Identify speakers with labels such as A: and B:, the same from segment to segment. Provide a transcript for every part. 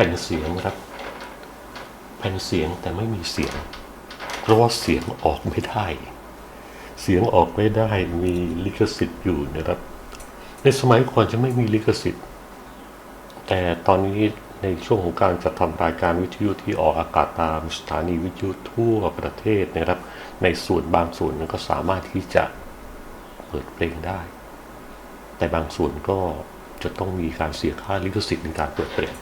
A: ผ่นเสียงครับ แผ่นเสียงแต่ไม่มีเสียง เพราะว่าเสียงออกไม่ได้ เสียงออกไม่ได้มีลิขสิทธิ์อยู่นะครับ ในสมัยก่อนจะไม่มีลิขสิทธิ์ แต่ตอนนี้ในช่วงของการจัดทำรายการวิทยุที่ออกอากาศตามสถานีวิทยุทั่วประเทศนะครับ ในส่วนบางส่วนนั้นก็สามารถที่จะเปิดเพลงได้ แต่บางส่วนก็จะต้องมีการเสียค่าลิขสิทธิ์ในการเปิดเพลง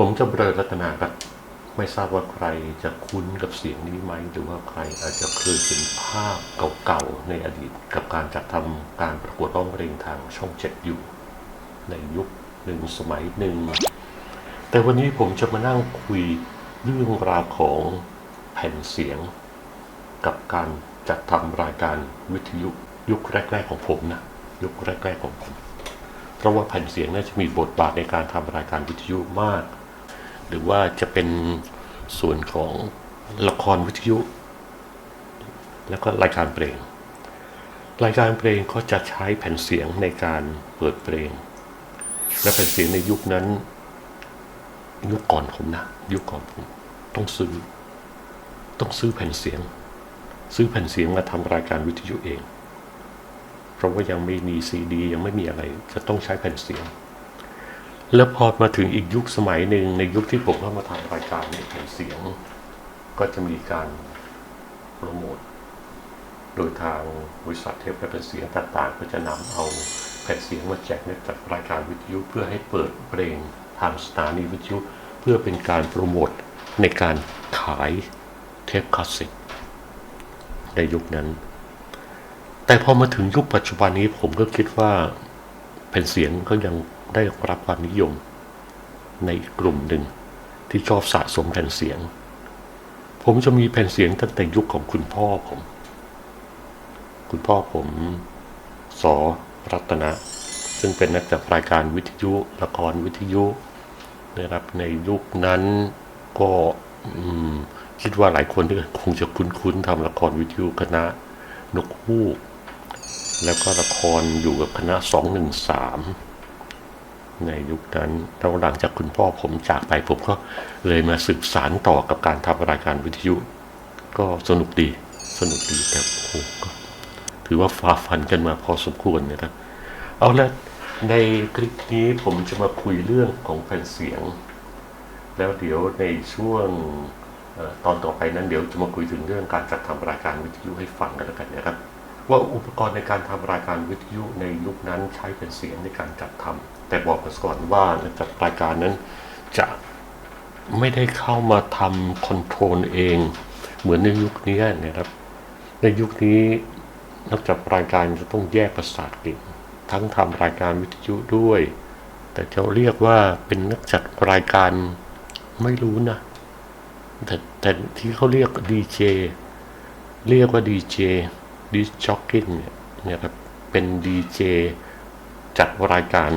A: ผมจะเบรอรัตนาครับ ไม่ทราบว่าใครจะคุ้นกับเสียงนี้ไหม หรือว่าใครอาจจะเคยเห็นภาพเก่าๆในอดีต กับการจัดทำการประกวดร้องเพลงทางช่องเจ็ดอยู่ ในยุคหนึ่งสมัยหนึ่ง แต่วันนี้ผมจะมานั่งคุยเรื่องราวของแผ่นเสียง กับการจัดทำรายการวิทยุยุคแรก ๆ ของผมนะยุคแรก ๆ ของผม เพราะว่าแผ่นเสียงน่าจะมีบทบาทในการทำรายการวิทยุมาก หรือว่าจะเป็นส่วนของละครวิทยุ แล้วก็รายการเพลง รายการเพลงก็จะใช้แผ่นเสียงในการเปิดเพลง และแผ่นเสียงในยุคนั้น ยุคก่อนผมนะ ยุคก่อนผม ต้องซื้อ ต้องซื้อแผ่นเสียง ซื้อแผ่นเสียงมาทำรายการวิทยุเอง เพราะว่ายังไม่มีซีดี ยังไม่มีอะไร จะต้องใช้แผ่นเสียง แล้วพอมาถึงอีกยุคสมัยหนึ่งในยุคที่ผมเข้ามาทำรายการเนี่ยแผ่นเสียง ก็จะมีการโปรโมทโดยทางบริษัทเทปและแผ่นเสียงต่างๆ ก็จะนำเอาแผ่นเสียงมาแจกในจัดรายการวิทยุเพื่อให้เปิดเพลงทางสถานีวิทยุ เพื่อเป็นการโปรโมทในการขายเทปคาสเซ็ตในยุคนั้น แต่พอมาถึงยุคปัจจุบันนี้ผมก็คิดว่าแผ่นเสียงก็ยัง ได้รับความนิยม ในกลุ่มหนึ่งที่ชอบสะสมแผ่นเสียง ผมจะมีแผ่นเสียงตั้งแต่ยุคของคุณพ่อผม คุณพ่อผมสอรัตนะ ซึ่งเป็นนักจัดรายการวิทยุละครวิทยุนะครับในยุคนั้นก็คิดว่าหลายคนที่คงจะคุ้นๆทำละครวิทยุคณะนกฮูก แล้วก็ละครอยู่กับคณะ 213 ในยุคนั้นแล้วหลังจากคุณพ่อผมจากไปผมก็เลยมาสืบสารต่อกับการทำรายการวิทยุ ก็สนุกดีสนุกดีแต่โอ้โหก็ถือว่าฝ่าฟันกันมาพอสมควรนะครับเอาละในคลิปนี้ผมจะมาคุยเรื่องของแผ่นเสียง แล้วเดี๋ยวในช่วงตอนต่อไปนั้นเดี๋ยวจะมาคุยถึงเรื่องการจัดทำรายการวิทยุให้ฟังกันแล้วกันนะครับ ว่าอุปกรณ์ในการทำรายการวิทยุในยุคนั้นใช้เป็นเสียงในการจัดทำ แต่บอกกันก่อนว่าจัดรายการนั้นจะไม่ได้เข้ามาทำคอนโทรลเอง เหมือนในยุคนี้นะครับ ในยุคนี้นักจัดรายการจะต้องแยกประสาทก่งทั้งทำรายการวิทยุด้วย แต่จะเรียกว่าเป็นนักจัดรายการไม่รู้นะแต่แต่ที่เขาเรียกดีเจเรียกว่าดีเจดิจ็อกกิ้เนี่ยเนี่ยครับเป็นดีเจจัดรายการ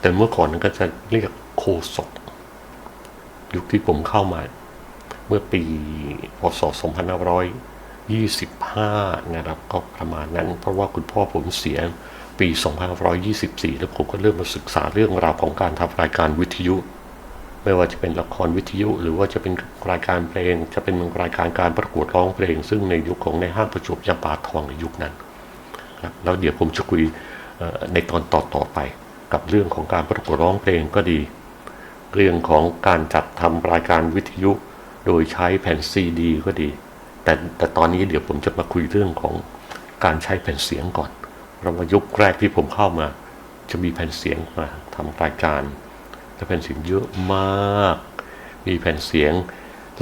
A: แต่เมื่อก่อนก็จะเรียกโคศก ยุคที่ผมเข้ามา เมื่อปีพศ2525 นะครับ ก็ประมาณนั้น เพราะว่าคุณพ่อผมเสียปี 2524 แล้วผมก็เริ่มมาศึกษาเรื่องราวของการทำรายการวิทยุ ไม่ว่าจะเป็นละครวิทยุ หรือว่าจะเป็นรายการเพลง จะเป็นรายการการประกวดร้องเพลง ซึ่งในยุคของในห้างประจวบยาปาทองในยุคนั้นครับแล้วเดี๋ยวผมจะคุยในตอนต่อต่อไป กับเรื่องของการประกวดร้องเพลงก็ดี เรื่องของการจัดทำรายการวิทยุ โดยใช้แผ่นซีดี ก็ดี แต่แต่ตอนนี้เดี๋ยวผมจะมาคุยเรื่องของการใช้แผ่นเสียงก่อนเราะว่ายุคแรกที่ผมเข้ามา จะมีแผ่นเสียงมาทำรายการและแผ่นเสียงเยอะมาก มีแผ่นเสียง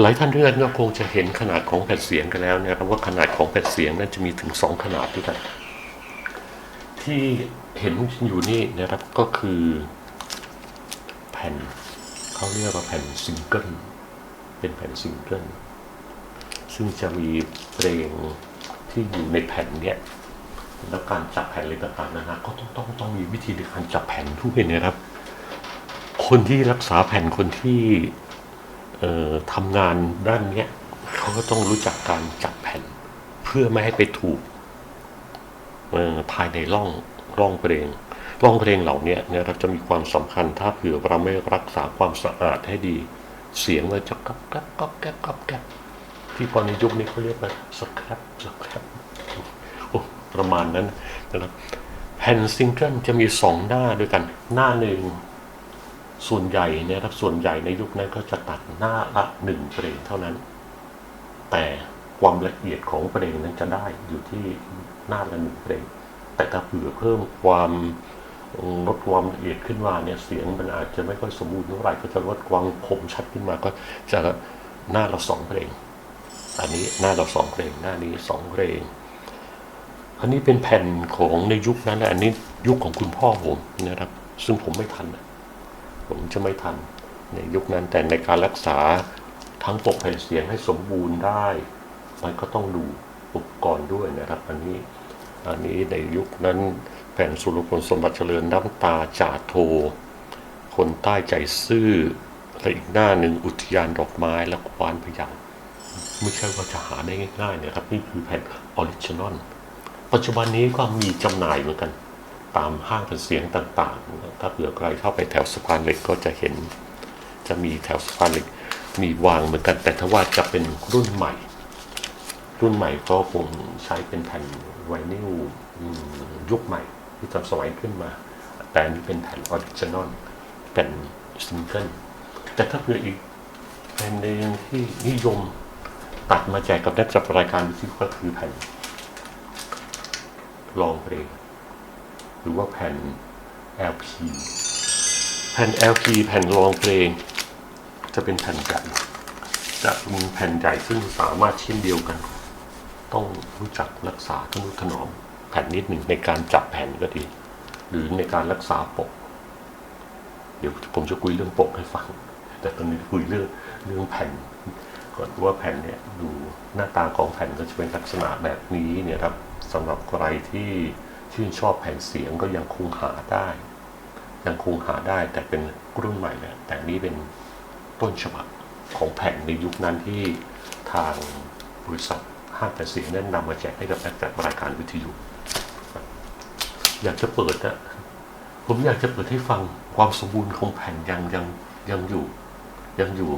A: หลายท่านเพื่อนก็คงจะเห็นขนาดของแผ่นเสียงกันแล้วนะครับว่าขนาดของแผ่นเสียงนั้นจะมีถึงสองขนาดด้วยกันที่ เห็นอยู่นี่นะครับก็คือแผ่นเขาเรียกว่าแผ่นซิงเกิลเป็นแผ่นซิงเกิลซึ่งจะมีเพลงที่อยู่ในแผ่นเนี้ยแล้วการจับแผ่นอะไรต่างๆนานาก็ต้องต้องต้องมีวิธีในการจับแผ่นด้วยนะครับ คนที่รักษาแผ่นคนที่เอ่อทำงานด้านเนี้ยเขาก็ต้องรู้จักการจับแผ่น เพื่อไม่ให้ไปถูกเอ่อภายในร่อง ร่องเพลงร้องเพลงเหล่านี้นี่ยเราจะมีความสำคัญถ้าเผื่อเราไม่รักษาความสะอาดให้ดี เสียงมันจะก๊อบแก๊บก๊อบแก๊บก๊อบแก๊บที่พอในยุคนี้เขาเรียกว่าสครับสครับโอ้ประมาณนั้นนะครับแผ่นซิงเกิลจะมีสองหน้าด้วยกัน หน้าหนึ่งส่วนใหญ่เนี่ยครับส่วนใหญ่ในยุคนั้นก็จะตัดหน้าละหนึ่งเพลงเท่านั้น แต่ความละเอียดของเพลงนั้นจะได้อยู่ที่หน้าละหนึ่งเพลง แต่ถ้าเผื่อเพิ่มความลดความละเอียดขึ้นมาเนี่ยเสียงมันอาจจะไม่ค่อยสมบูรณ์เท่าไหร่ก็จะลดความคมชัดขึ้นมาก็จะหน้าละสองเพลง อันนี้หน้าละสองเพลงหน้านี้สองเพลง อันนี้เป็นแผ่นของในยุคนั้นอันนี้ยุคของคุณพ่อผมนะครับ ซึ่งผมไม่ทัน ผมจะไม่ทันในยุคนั้นแต่ในการรักษาทั้งปกแผ่นเสียงให้สมบูรณ์ได้ มันก็ต้องดูอุปกรณ์ด้วยนะครับ อันนี้ อันนี้ในยุคนั้นแผ่นสุรพลสมบัติเจริญน้ำตาจ่าโท คนใต้ใจซื่อและอีกหน้าหนึ่งอุทยานดอกไม้และควานพะเยาไม่ใช่ว่าจะหาได้ง่ายๆนะครับ นี่คือแผ่นออริจินอลปัจจุบันนี้ก็มีจำหน่ายเหมือนกัน ตามห้างแผ่นเสียงต่างๆ ถ้าเผื่อใครเข้าไปแถวสะพานเหล็กก็จะเห็น จะมีแถวสะพานเหล็กมีวางเหมือนกัน แต่ถ้าว่าจะเป็นรุ่นใหม่ รุ่นใหม่ก็คงใช้เป็นแผ่น ไวนิลยุคใหม่ที่ทันสมัยขึ้นมา แต่นี้เป็นแผ่นออริจินอลแผ่นซิงเกิลแต่ถ้าเผื่ออีกแผ่นหนึ่งที่นิยมตัดมาแจกกับนักจัดรายการวิทยุก็คือแผ่นลองเพลงหรือว่าแผ่น LP แผ่น LP แผ่นรองเพลง จะเป็นแผ่นใหญ่จะมีแผ่นใหญ่ซึ่งสามารถเช่นเดียวกัน ต้องรู้จักรักษาทนุถนอมแผ่นนิดหนึ่งในการจับแผ่นก็ดี หรือในการรักษาปก เดี๋ยวผมจะคุยเรื่องปกให้ฟัง แต่ตอนนี้คุยเรื่องเรื่องแผ่นก่อนว่าแผ่นเนี่ยดูหน้าตาของแผ่นก็จะเป็นลักษณะแบบนี้เนี่ยครับสำหรับใครที่ชื่นชอบแผ่นเสียงก็ยังคงหาได้ ยังคงหาได้แต่เป็นรุ่นใหม่แหล้วแต่นี้เป็นต้นฉบับของแผ่นในยุคนั้นที่ทางบริษัท ห้างแผ่นเสียงนั้นนำมาแจกให้กับนักจัดรายการวิทยุ อยากจะเปิดนะผมอยากจะเปิดให้ฟังความสมบูรณ์ของแผ่นยังยังยังอยู่ยังอยู่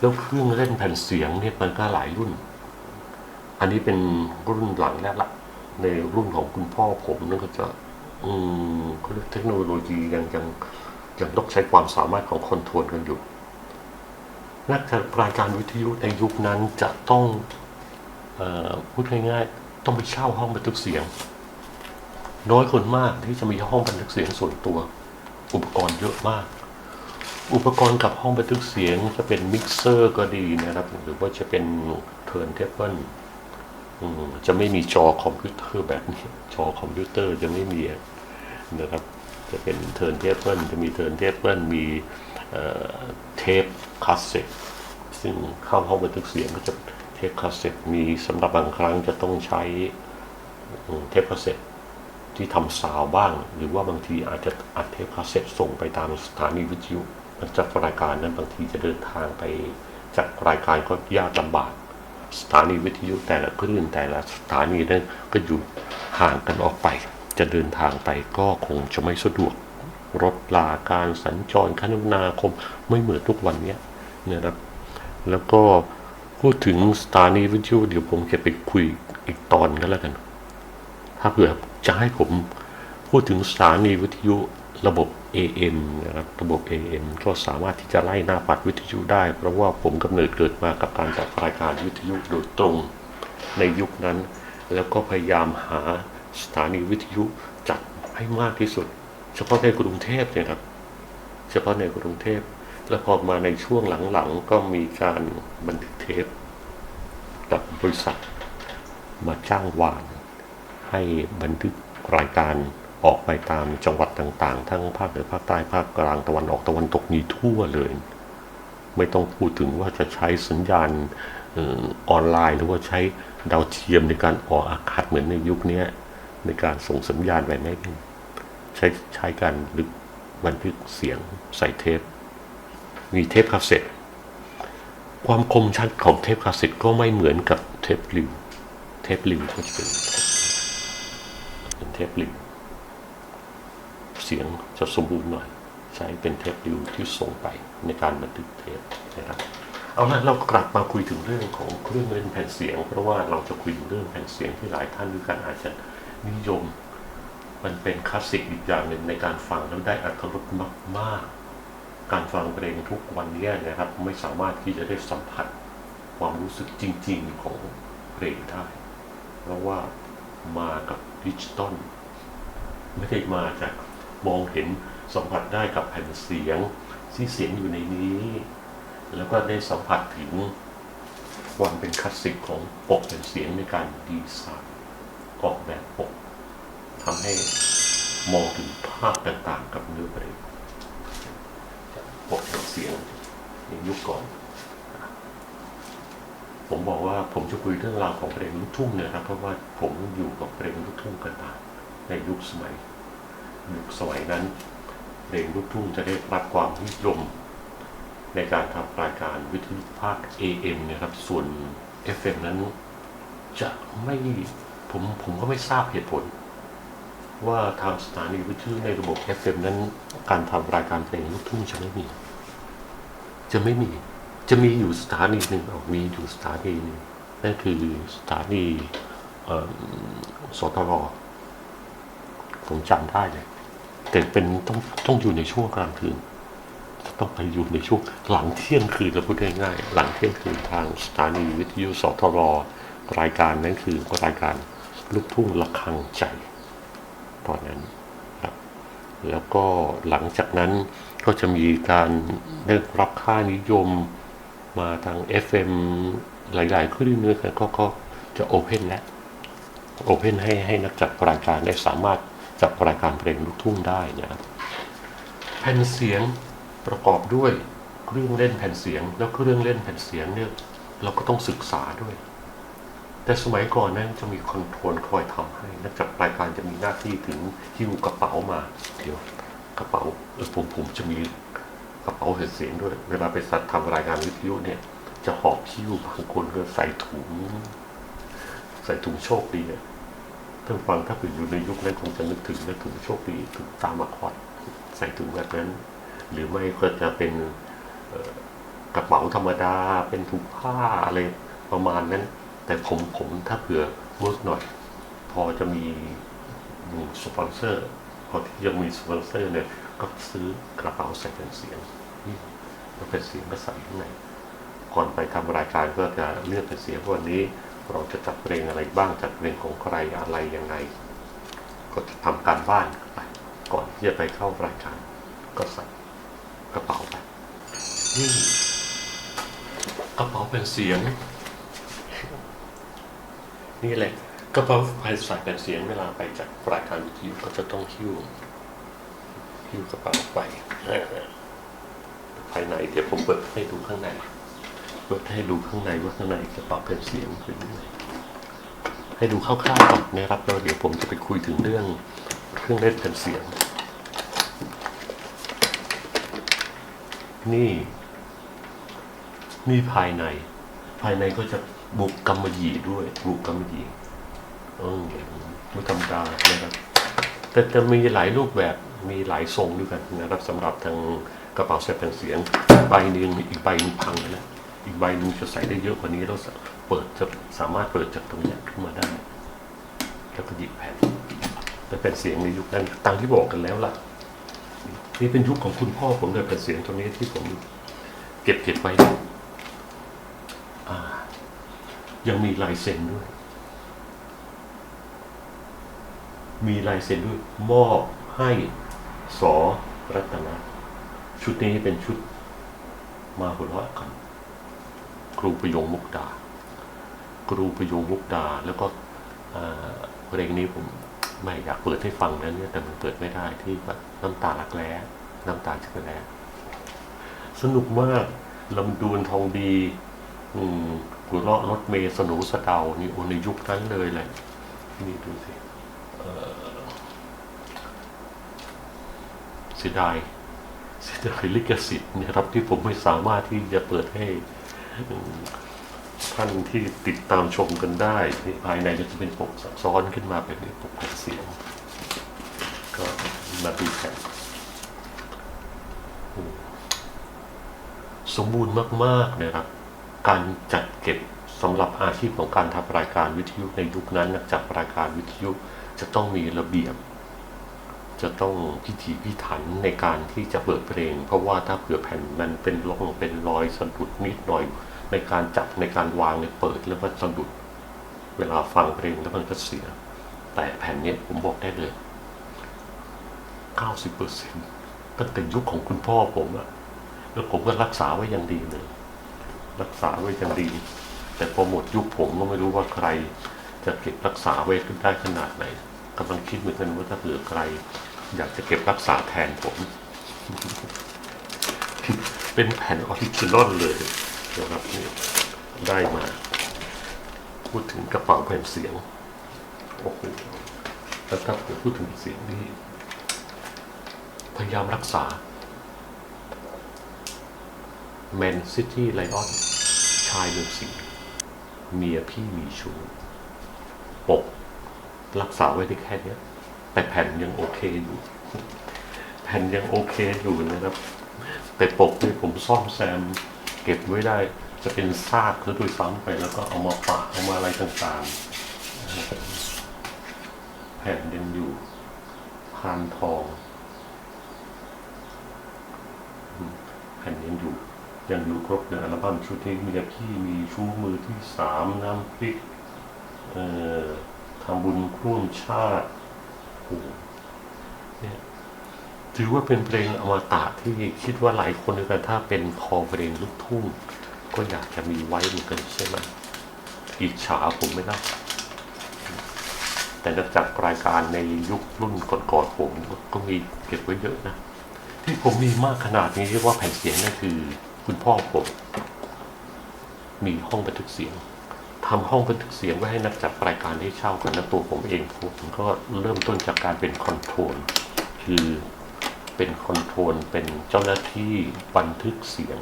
A: แล้วเครื่องเล่นแผ่นเสียงเนี่ยมันก็หลายรุ่น อันนี้เป็นรุ่นหลังแล้วละในรุ่นของคุณพ่อผมนั่นก็จะ อืมเขาเทคโนโลยียังยังยังต้องใช้ความสามารถของคนทรลกันอยู่นักจัดรายการวิทยุในยุคนั้นจะต้อง พูดง่ายๆ ต้องไปเช่าห้องบันทึกเสียง น้อยคนมากที่จะมีห้องบันทึกเสียงส่วนตัว อุปกรณ์เยอะมาก อุปกรณ์กับห้องบันทึกเสียงจะเป็นมิกเซอร์ก็ดีนะครับ หรือว่าจะเป็นเทิร์นเทเบิลจะไม่มีจอคอมพิวเตอร์แบบนี้ จอคอมพิวเตอร์จะไม่มีนะครับ จะเป็นเทิร์นเทเบิลจะมีเทิร์นเทเบิลมีเทปคาสเซ็ตซึ่งเข้าห้องบันทึกเสียงก็จะ เทปคาสเซ็ตมีสำหรับบางครั้งจะต้องใช้เทปคาสเซ็ตที่ทำซาวบ้าง หรือว่าบางทีอาจจะอัดเทปคาสเซ็ตส่งไปตามสถานีวิทยุมันจัดรายการนั้นบางทีจะเดินทางไปจัดรายการก็ยากลำบาก สถานีวิทยุแต่ละคลื่นแต่ละสถานีนั้นก็อยู่ห่างกันออกไป จะเดินทางไปก็คงจะไม่สะดวกรถลาการสัญจรคมนาคมไม่เหมือนทุกวันนี้นะครับแล้วก็ พูดถึงสถานีวิทยุเดี๋ยวผมจะไปคุยอีกตอนกันแล้วกัน ถ้าเผื่อจะให้ผมพูดถึงสถานีวิทยุระบบ AM นะครับระบบ AM ก็สามารถที่จะไล่หน้าปัดวิทยุได้ เพราะว่าผมกำเนิดเกิดมากับการจัดรายการวิทยุโดยตรงในยุคนั้น แล้วก็พยายามหาสถานีวิทยุจัดให้มากที่สุด เฉพาะในกรุงเทพเนี่ยครับ เฉพาะในกรุงเทพ แล้วพอมาในช่วงหลังๆ ก็มีการบันทึกเทปกับบริษัท มาจ้างวาน ให้บันทึกรายการออกไปตามจังหวัดต่างๆ ทั้งภาคเหนือภาคใต้ภาคกลางตะวันออกตะวันตกมีทั่วเลย ไม่ต้องพูดถึงว่าจะใช้สัญญาณออนไลน์หรือว่าใช้ดาวเทียมในการออกอากาศเหมือนในยุคนี้ในการส่งสัญญาณไปไม่ใช้ใช้การบันทึกเสียงใส่เทป มีเทปคาสเซ็ตความคมชัดของเทปคาสเซ็ตก็ไม่เหมือนกับเทปริวเทปริวก็จะเป็นเป็นเทปริวเสียงจะสมบูรณ์หน่อย ใช้เป็นเทปดิวที่ส่งไปในการบันทึกเทปนะครับเอาละเรากลับมาคุยถึงเรื่องของเครื่องเล่นแผ่นเสียง เพราะว่าเราจะคุยถึงเรื่องแผ่นเสียงที่หลายท่านด้วยกันอาจจะนิยม มันเป็นคลาสสิกอีกอย่างหนึ่งในการฟังแล้วได้อัตรสมากๆ การฟังเพลงทุกวันนี้นะครับไม่สามารถที่จะได้สัมผัสความรู้สึกจริง ๆ ของเพลงได้ เพราะว่ามากับดิจิตอลไม่ได้มาจากมองเห็นสัมผัสได้กับแผ่นเสียงที่เสียงอยู่ในนี้ แล้วก็ได้สัมผัสถึงความเป็นคลาสสิกของปกแผ่นเสียงในการดีไซน์ออกแบบปกทำให้มองถึงภาพต่างๆ กับเนื้อเพลงปกแผ่นเสียง ในยุคก่อน ผมบอกว่าผมจะคุยเรื่องราวของเพลงลูกทุ่งเนี่ยครับ เพราะว่าผมอยู่กับเพลงลูกทุ่งกันมาในยุคสมัยยุคสมัยนั้นเพลงลูกทุ่งจะได้รับความนิยมในการทำรายการวิทยุภาค AM เนะครับ ส่วน FM นั้นจะไม่ผมผมก็ไม่ทราบเหตุผล ว่าทางสถานีวิทยุในระบบ FM นั้นการทำรายการเพลงลูกทุ่งจะไม่มี จะไม่มี จะมีอยู่สถานีหนึ่งเอามีอยู่สถานีหนึ่งนั่นคือสถานีเอ่อสตรผมจำได้เลยแต่เป็นต้องต้องอยู่ในช่วงกลางคืนต้องไปอยู่ในช่วงหลังเที่ยงคืนเราพูดง่ายๆหลังเที่ยงคืนทางสถานีวิทยุสทรรายการนั้นคือรายการลูกทุ่งระฆังใจ ตอนนั้นครับแล้วก็หลังจากนั้น ก็จะมีการได้รับค่านิยมมาทาง FM หลายๆคลื่นเลยก็ก็จะโอเพนแล้วโอเพนให้ให้นักจัดรายการได้สามารถจัดรายการเพลงลูกทุ่งได้นะครับแผ่นเสียงประกอบด้วยเครื่องเล่นแผ่นเสียง แล้วเครื่องเล่นแผ่นเสียงเนี่ยเราก็ต้องศึกษาด้วย แต่สมัยก่อนนั้นจะมีคอนโทรลคอยทำให้นักจัดรายการจะมีหน้าที่ถึงหิ้วกระเป๋ามาเดี๋ยว กระเป๋าเออผมผมจะมีกระเป๋าเสียงด้วย เวลาไปสัตว์ทำรายการวิทยุเนี่ย จะหอบหิ้วบางคนก็ใส่ถุง ใส่ถุงโชคดีเนี่ยท่านฟังถ้าเกิดอยู่ในยุคนั้นคงจะนึกถึงนึกถึงโชคดีถุงตามมาคอดใส่ถุงแบบนั้น หรือไม่ก็จะเป็นกระเป๋าธรรมดาเป็นถุงผ้าอะไรประมาณนั้น แต่ผมผมถ้าเผื่อเวิร์กหน่อย พอจะมีสปอนเซอร์ พอที่ยังมีสปอนเซอร์เนี่ยก็ซื้อกระเป๋าใส่เป็นเสียงนี่แล้วเป็นเสียงก็ใส่ข้างในก่อนไปทำรายการก็จะเลือกเป็นเสียงวันนี้ เราจะจัดเพลงอะไรบ้างจัดเพลงของใครอะไรยังไง ก็จะทำการบ้านไปก่อนที่จะไปเข้ารายการก็ใส่กระเป๋าไปนี่กระเป๋าเป็นเสียง นี่แหละ กระเป๋าภายใส่นเสียงเวลาไปจากรายการวิทยุก็จะต้องหิ้วหิ้วกระเป๋าไปภายในเดี๋ยวผมเปิดให้ดูข้างในเปิดให้ดูข้างในว่าข้างในกระเป๋าเป็นเสียงเป็นยังไงให้ดูคร่าวๆก่อนนะครับแล้วเดี๋ยวผมจะไปคุยถึงเรื่องเครื่องเล่นเป็นเสียง นี่ นี่ภายใน ภายในก็จะบุกกำมะหยี่ด้วยบุกกำมะหยี่ ไม่ธรรมดานะครับแต่จะมีหลายรูปแบบมีหลายทรงด้วยกันนะครับสำหรับทางกระเป๋าใส่แผ่นเสียงใบหนึ่งอีกใบหนึงพังไปแล้วอีกใบหนึงจะใส่ได้เยอะกว่านี้แล้วเปิดจะสามารถเปิดจากตรงนี้ขึ้นมาได้แล้วก็หยิบแผ่นแต่เป็นเสียงในยุคนั้นตามที่บอกกันแล้วล่ะ นี่เป็นยุคของคุณพ่อผมเลยเป็นเสียงตัวนี้ที่ผมเก็บเก็บไว้ยังมีลายเซ็นด้วย มีลายเซ็นด้วยมอบให้สอรัตนะชุดนี้เป็นชุดมาหัวเราะกัน ครูประยงมุกดา ครูประยงมุกดา แล้วก็เพลงนี้ผมไม่อยากเปิดให้ฟังนะเนี่ยแต่มันเปิดไม่ได้ที่น้ำตาลักแร้น้ำตาจักแร้สนุกมากลำดวนทองดีอืมหัวเราะรถเมย์สนูสเดานี่โอในยุคนั้นเลยเลยนี่ดูสิ เสียดายเสียดายลิขสิทธิ์นะครับ ที่ผมไม่สามารถที่จะเปิดให้ท่านที่ติดตามชมกันได้นี่ภายในก็จะเป็นปกซับซ้อนขึ้นมาแบบนี้ปกแผ่นเสียง ก็มาดูแผ่นสมบูรณ์มากๆนะครับ การจัดเก็บสำหรับอาชีพของการทำรายการวิทยุในยุคนั้นนักจัดรายการวิทยุ จะต้องมีระเบียบ จะต้องพิถีพิถันในการที่จะเปิดเพลง เพราะว่าถ้าเผื่อแผ่นมันเป็นร่องเป็นรอยสะดุดนิดหน่อย ในการจับในการวางในเปิดแล้วมันสะดุด เวลาฟังเพลงแล้วมันก็เสีย แต่แผ่นนี้ผมบอกได้เลย90%ตั้งแต่ยุคของคุณพ่อผมอะแล้วผมก็รักษาไว้อย่างดีเลย รักษาไว้อย่างดี แต่พอหมดยุคผมก็ไม่รู้ว่าใคร จะเก็บรักษาไว้ได้ขนาดไหน กำลังคิดเหมือนกันว่าถ้าเผื่อใคร อยากจะเก็บรักษาแทนผม เป็นแผ่นออริจินอลเลยนะครับนี่ได้มา พูดถึงกระเป๋าแผ่นเสียงโอ้โหแล้วถ้าเกิดพูดถึงเสียงนี่พยายามรักษา Man City Lion ชายเมืองสิงเมียพี่มีชู้ปก รักษาไว้ได้แค่เนี้ยแต่แผ่นยังโอเคอยู่ แผ่นยังโอเคอยู่นะครับ แต่ปกนี่ผมซ่อมแซม เก็บไว้ได้ จะเป็นซากคือด้วยซ้ำไปแล้วก็เอามาปะเอามาอะไรต่างๆ แผ่นยังอยู่พานทอง แผ่นยังอยู่ยังอยู่ครบในอัลบั้มชุดนี้มีพี่มีชู้มือที่สามน้ำพริก เอ่อำบุญร่วมชาติโอ้เนี่ยถือว่าเป็นเพลงอมตะที่คิดว่าหลายคนด้วยกันถ้าเป็นคอเพลงลูกทุ่ง ก็อยากจะมีไว้เหมือนกันใช่ไหมอิจฉาผมไม่ได้แต่นักจัดรายการในยุครุ่นก่อนๆผมก็มีเก็บไว้เยอะนะ ที่ผมมีมากขนาดนี้เรียกว่าแผ่นเสียงนั่นคือ คุณพ่อผม มีห้องบันทึกเสียง ทำห้องบันทึกเสียงไว้ให้นักจัดรายการได้เช่ากันและตัวผมเองผมก็เริ่มต้นจากการเป็นคอนโทรลคือเป็นคอนโทรลเป็นเจ้าหน้าที่บันทึกเสียง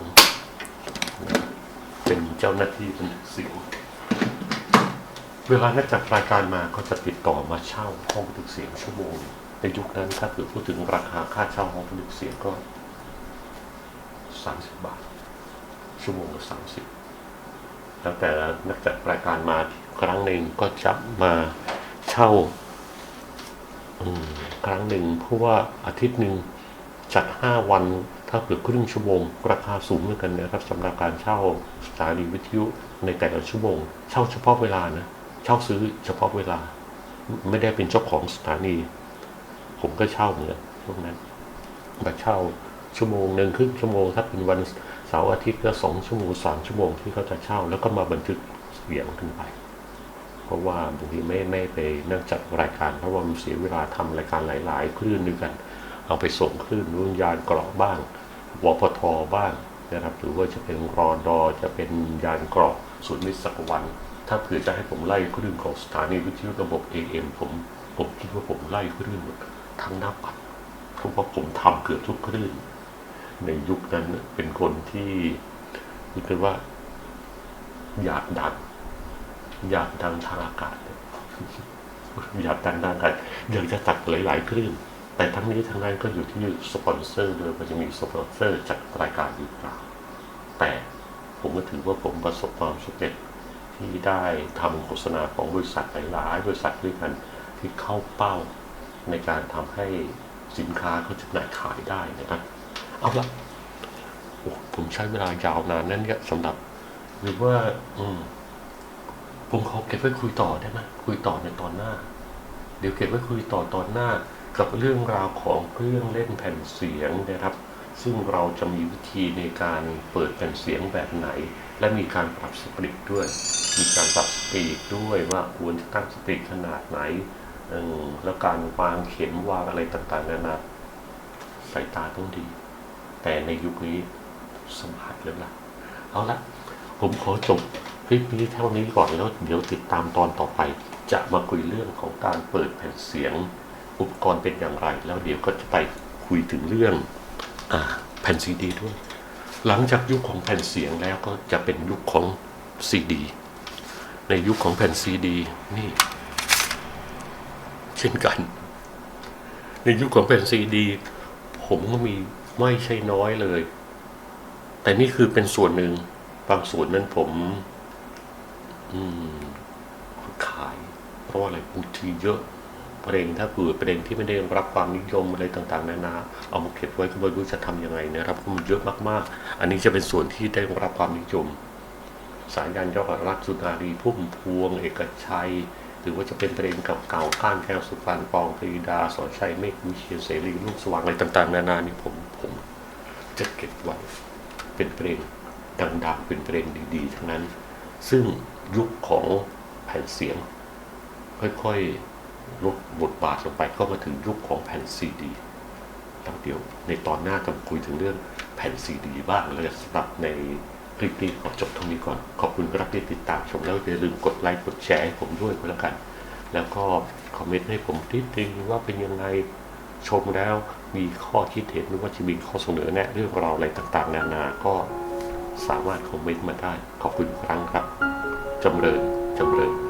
A: เป็นเจ้าหน้าที่บันทึกเสียง เวลานักจัดรายการมาก็จะติดต่อมาเช่าห้องบันทึกเสียงชั่วโมงในยุคนั้นถ้าเกิดพูดถึงราคาค่าเช่าห้องบันทึกเสียงก็ 30 บาท ชั่วโมงละ30 แล้วแต่นักจัดรายการมาครั้งหนึ่งก็จะมาเช่าครั้งหนึ่งเพราะว่าอาทิตย์หนึ่งจัดห้าวันถ้าเกิดครึ่งชั่วโมง ราคาสูงเหมือนกันนะครับสำหรับการเช่าสถานีวิทยุในแต่ละชั่วโมง เช่าเฉพาะเวลานะ เช่าซื้อเฉพาะเวลา ไม่ได้เป็นเจ้าของสถานี ผมก็เช่าเหมือนช่วงนั้นมาเช่าชั่วโมงหนึ่งครึ่งชั่วโมงถ้าเป็นวัน เสาร์อาทิตย์ก็สองชั่วโมงสามชั่วโมงที่เขาจะเช่า แล้วก็มาบันทึกเสียงขึ้นไป เพราะว่าบางทีไม่ไม่ไปนั่งจัดรายการ เพราะว่ามันเสียเวลาทำรายการหลาย ๆ คลื่นด้วยกัน เอาไปส่งคลื่นรุ่นยานเกราะบ้างวปทบ้างนะครับหรือว่าจะเป็นรอดอจะเป็นยานเกราะสุดนิสักวัน ถ้าเผื่อจะให้ผมไล่คลื่นของสถานีวิทยุระบบ AM ผมผมคิดว่าผมไล่คลื่นหมดทั้งหน้าปัดเพราะว่าผมทำเกือบทุกคลื่น ในยุคนั้นเป็นคนที่เรียกว่า อยากดัง อยากดังทางอากาศอยากดังทางอากาศอยากจะตัดหลายๆคลื่นแต่ทั้งนี้ทั้งนั้นก็อยู่ที่สปอนเซอร์ด้วยมันจะมีสปอนเซอร์จากรายการหรือเปล่าแต่ผมก็ถือว่าผมประสบความสำเร็จที่ได้ทำโฆษณาของบริษัทหลายๆบริษัทด้วยกันที่เข้าเป้าในการทำให้สินค้าเขาจำหน่ายขายได้นะครับ เอาละโอ้ผมใช้เวลายาวนานนั่นเนี่ยสำหรับหรือว่า อืม ผมขอเก็บไว้คุยต่อได้ไหมคุยต่อในตอนหน้า เดี๋ยวเก็บไว้คุยต่อตอนหน้า กับเรื่องราวของเครื่องเล่นแผ่นเสียงนะครับ ซึ่งเราจะมีวิธีในการเปิดแผ่นเสียงแบบไหน และมีการปรับสปีดด้วย มีการปรับสปีดด้วยว่าควรจะตั้งสปีดขนาดไหนแล้วการวางเข็มวางอะไรต่างๆนานาสายตาต้องดี แต่ในยุคนี้สมผัสแล้วล่ะเอาละผมขอจบคลิปนี้เท่านี้ก่อนแล้วเดี๋ยวติดตามตอนต่อไป จะมาคุยเรื่องของการเปิดแผ่นเสียง อุปกรณ์เป็นอย่างไร แล้วเดี๋ยวก็จะไปคุยถึงเรื่องอาแผ่นซีดีด้วย หลังจากยุคของแผ่นเสียงแล้วก็จะเป็นยุคของซีดี ในยุคของแผ่นซีดีนี่ เช่นกัน ในยุคของแผ่นซีดี ผมก็มี ไม่ใช่น้อยเลย แต่นี่คือเป็นส่วนหนึ่ง บางส่วนนั้นผม อืม ขาย เพราะว่าอะไรบางทีเยอะประเพลงถ้าเกิดเพลงที่ไม่ได้รับความนิยมอะไรต่างๆนานาเอามาเก็บไว้ก็ไม่รู้จะทำยังไงนะครับเพราะมันเยอะมากๆ อันนี้จะเป็นส่วนที่ได้รับความนิยม สายยันยอดรักสุนารีพุ่มพวง เอกชัย หรือว่าจะเป็นประเพลงเก่าๆก้านแก้วสุพรรณปองปรีดาสอนชัยเมฆวิเชียรเสรีลูกสว่างอะไรต่างๆ นานานี่ผม ผมจะเก็บไว้เป็นเพลงดังๆ เป็นเพลงดีๆ ทั้งนั้น ซึ่งยุคของแผ่นเสียง ค่อยๆ ลดบทบาทลงไปก็มาถึงยุคของแผ่นซีดีแล้วเดียว ในตอนหน้าจะมาคุยถึงเรื่องแผ่นซีดีบ้างเลยสำหรับในคลิปนี้ขอจบเท่านี้ก่อน ขอบคุณครับที่ติดตามชมแล้วอย่าลืมกดไลค์กดแชร์ให้ผมด้วยก็แล้วกัน แล้วก็คอมเมนต์ให้ผมนิดนึงว่าเป็นยังไงชมแล้ว มีข้อคิดเห็นหรือว่าจะมีข้อเสนอแนะเรื่องราวอะไรต่างๆ นานา ก็สามารถคอมเมนต์มาได้ ขอบคุณอีกครั้งครับ จำเริญจำเริญ